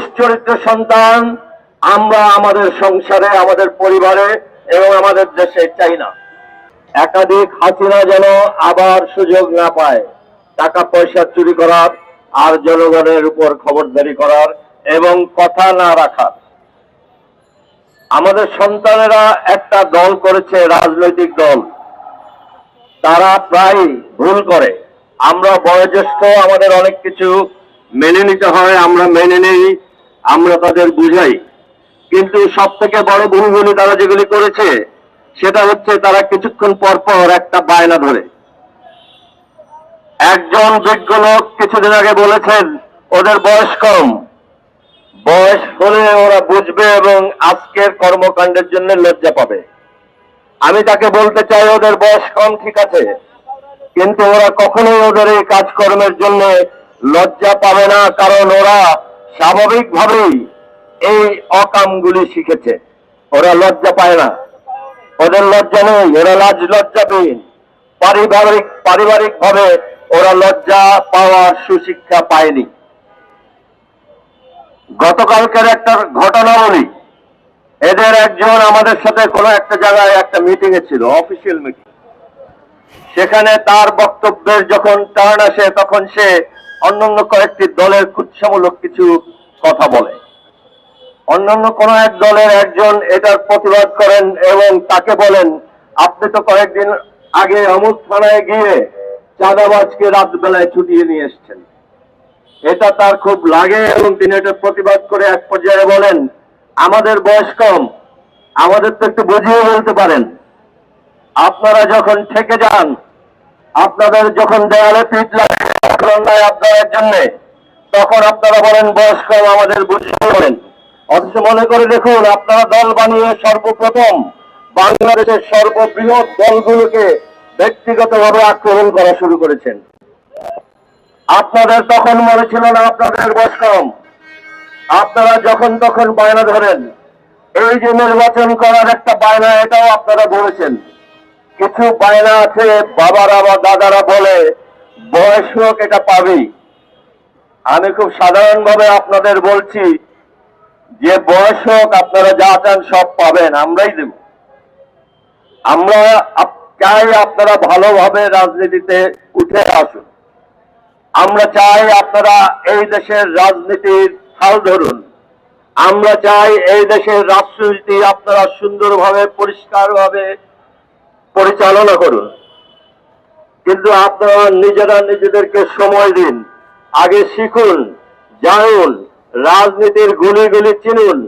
দুশ্চরিত্র সন্তান, আমরা আমাদের সংসারে, আমাদের পরিবারে এবং আমাদের দেশে চাই না। একাধিক হাসিনা যেন আবার সুযোগ না পায় টাকা পয়সা চুরি করার আর জনগণের উপর খবরদারি করার এবং কথা না রাখার। আমাদের সন্তানেরা একটা দল করেছে, রাজনৈতিক দল। তারা প্রায় ভুল করে। আমরা বয়োজ্যেষ্ঠ, আমাদের অনেক কিছু মেনে নিতে হয়, আমরা মেনে নেই। আমরা তাদের বুঝাই। কিন্তু সব থেকে বড় ভুলগুলি তারা যেগুলি করেছে, সেটা হচ্ছে তারা কিছুক্ষণ পর পর একটা বায়না ধরে। একজন বিজ্ঞ লোক কিছুদিন আগে বলেছেন, ওদের বয়স কম। বয়স হলে ওরা বুঝবে এবং আজকের কর্মকাণ্ডের জন্য লজ্জা পাবে। আমি তাকে বলতে চাই, ওদের বয়স কম, ঠিক আছে। কিন্তু ওরা কখনোই ওদের এই কাজকর্মের জন্য লজ্জা পাবে না, কারণ ওরা স্বাভাবিকভাবেই এই অকামগুলি শিখেছে। ওরা লজ্জা পায় না। ওদের লজ্জা নেই, ওরা লাজ লজ্জাবিহীন পারিবারিক পারিবারিক ভাবে ওরা লজ্জা পাওয়ার সুশিক্ষা পায়নি। গতকালকের একটা ঘটনা বলি। এদের একজন আমাদের সাথে কোনো একটা জায়গায় একটা মিটিং এ ছিল অফিসিয়াল মিটিং সেখানে তার বক্তব্যের যখন টার্ন আসে, তখন সে অন্যান্য কয়েকটি দলের কুৎসামূলক কিছু কথা বলে। অন্যান্য কোন এক দলের একজন এটার প্রতিবাদ করেন এবং তাকে বলেন, আপনি তো কয়েকদিন আগে অমুক থানায় গিয়ে চাঁদাবাজকে রাত বেলায় ছুটিয়ে নিয়ে এসছেন। এটা তার খুব লাগে এবং তিনি এটা প্রতিবাদ করে এক পর্যায়ে বলেন, আমাদের বয়স কম, আমাদের তো একটু বুঝিয়ে বলতে পারেন। আপনারা যখন থেকে যান, আপনাদের যখন দেয়ালে পিঠ লাগে আপনাদের জন্য তখন আপনারা বলেন বয়স কম আমাদের বুঝিয়ে বলেন। অথচ মনে করে দেখুন, আপনারা দল বানিয়ে সর্বপ্রথম বাংলাদেশের সর্ববৃহৎ দলগুলোকে ব্যক্তিগতভাবে আক্রমণ করা শুরু করেছেন। আপনাদের তখন মনে ছিল না আপনাদের বয়স কম আপনারা যখন তখন বায়না ধরেন, এই যে নির্বাচন করার একটা বায়না, এটাও আপনারা ধরেছেন। কিছু বায়না আছে, বাবারা বা দাদারা বলে বয়স হোক এটা পাবেই। আমি খুব সাধারণভাবে আপনাদের বলছি, যে বয়স হোক আপনারা যা চান সব পাবেন, আমরাই দেব। আমরা চাই আপনারা ভালোভাবে রাজনীতিতে উঠে আসুন। আমরা চাই আপনারা এই দেশের রাজনীতির হাল ধরুন। আমরা চাই এই দেশের রাজনীতি আপনারা সুন্দরভাবে, পরিষ্কারভাবে পরিচালনা করুন। কিন্তু আপনারা নিজেরা নিজেদেরকে সময় দিন। আগে শিখুন, জানুন, রাজনীতির গুলি গুলি চিনুন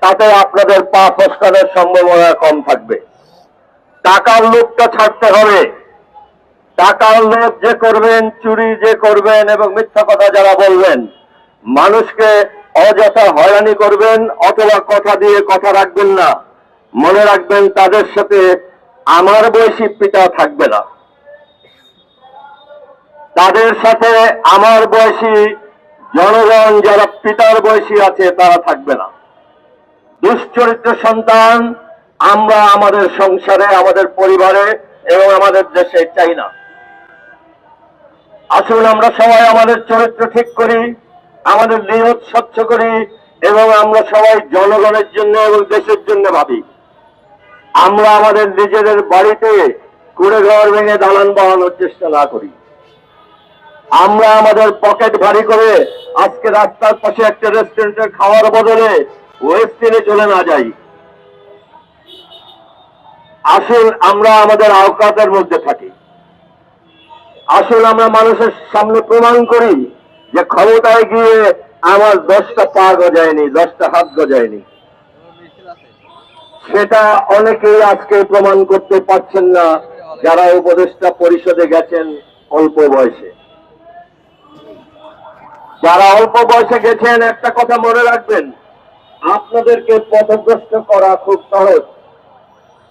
তাতে আপনাদের পা ফসকানোর সম্ভাবনা কম থাকবে। টাকার লোকটা ছাড়তে হবে। টাকার লোভ যে করবেন, চুরি যে করবেন এবং মিথ্যা কথা যারা বলবেন, মানুষকে অযথা হয়রানি করবেন অথবা কথা দিয়ে কথা রাখবেন না। মনে রাখবেন তাদের সাথে আমার বয়সী পিতা থাকবে না। তাদের সাথে আমার বয়সী জনগণ, যারা পিতার বয়সী আছে, তারা থাকবে না। দুশ্চরিত্র সন্তান আমরা আমাদের সংসারে, আমাদের পরিবারে এবং আমাদের দেশে চাই না। আসুন আমরা সবাই আমাদের চরিত্র ঠিক করি, আমাদের নিয়ত স্বচ্ছ করি এবং আমরা সবাই জনগণের জন্য এবং দেশের জন্য ভাবি। আমরা আমাদের নিজেদের বাড়িতে কুড়ে ঘর ভেঙে দালান বানানোর চেষ্টা না করি। আমরা আমাদের পকেট ভারী করে আজকে রাস্তার পাশে একটা রেস্টুরেন্টের খাওয়ার বদলে ওয়েস্টিনে চলে না যাই। আসুন আমরা আমাদের আওকাতের মধ্যে থাকি। আসুন আমরা মানুষের সামনে প্রমাণ করি যে ক্ষমতায় গিয়ে আমার দশটা পা গজায়নি, দশটা হাত গজায়নি। সেটা অনেকেই আজকে প্রমাণ করতে পারছেন না, যারা উপদেষ্টা পরিষদে গেছেন অল্প বয়সে। যারা অল্প বয়সে গেছেন, একটা কথা মনে রাখবেন। আপনাদেরকে পথভ্রষ্ট করা খুব সহজ।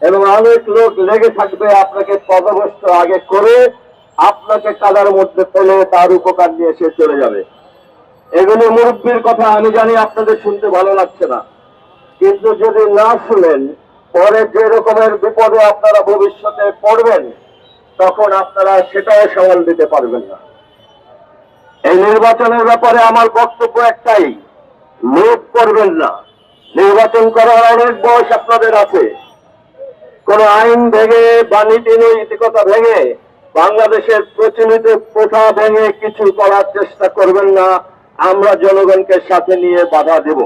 এবং অনেক লোক লেগে থাকবে আপনাকে পদভ্রষ্ট আগে করে, আপনাকে কাদার মধ্যে ফেলে তার উপকার নিয়ে সে চলে যাবে। এগুলি মুরব্বীর কথা আমি জানি, আপনাদের শুনতে ভালো লাগছে না। কিন্তু যদি না শুনেন, পরে যে রকমের বিপদে আপনারা ভবিষ্যতে পড়বেন, তখন আপনারা সেটাও সমাল দিতে পারবেন না। নির্বাচনের ব্যাপারে আমার বক্তব্য একটাই লোভ করবেন না। নির্বাচন করার অনেক বয়স আপনাদের আছে। কোন আইন ভেঙে বা নীতি নৈতিকতা ভেঙে বাংলাদেশের প্রচলিত প্রথা ভেঙে কিছু করার চেষ্টা করবেন না, আমরা জনগণকে সাথে নিয়ে বাধা দেব।